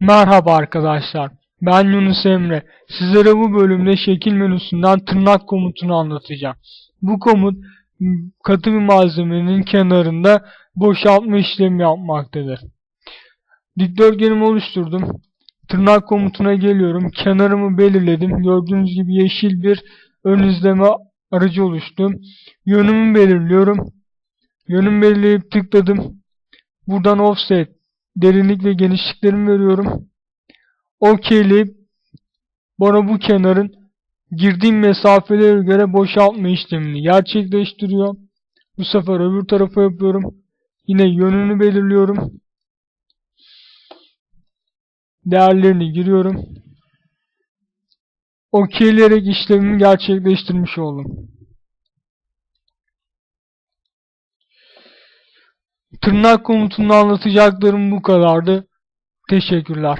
Merhaba arkadaşlar. Ben Yunus Emre. Sizlere bu bölümde şekil menüsünden tırnak komutunu anlatacağım. Bu komut katı bir malzemenin kenarında boşaltma işlemi yapmaktadır. Dikdörtgenimi oluşturdum. Tırnak komutuna geliyorum. Kenarımı belirledim. Gördüğünüz gibi yeşil bir ön izleme aracı oluştu. Yönümü belirliyorum. Yönümü belirleyip tıkladım. Buradan offset derinlik ve genişliklerimi veriyorum. OK'leyip bana bu kenarın girdiğim mesafelere göre boşaltma işlemini gerçekleştiriyor. Bu sefer öbür tarafa yapıyorum. Yine yönünü belirliyorum. Değerlerini giriyorum. OK'leyerek işlemimi gerçekleştirmiş oldum. Tırnak komutunda anlatacaklarım bu kadardı. Teşekkürler.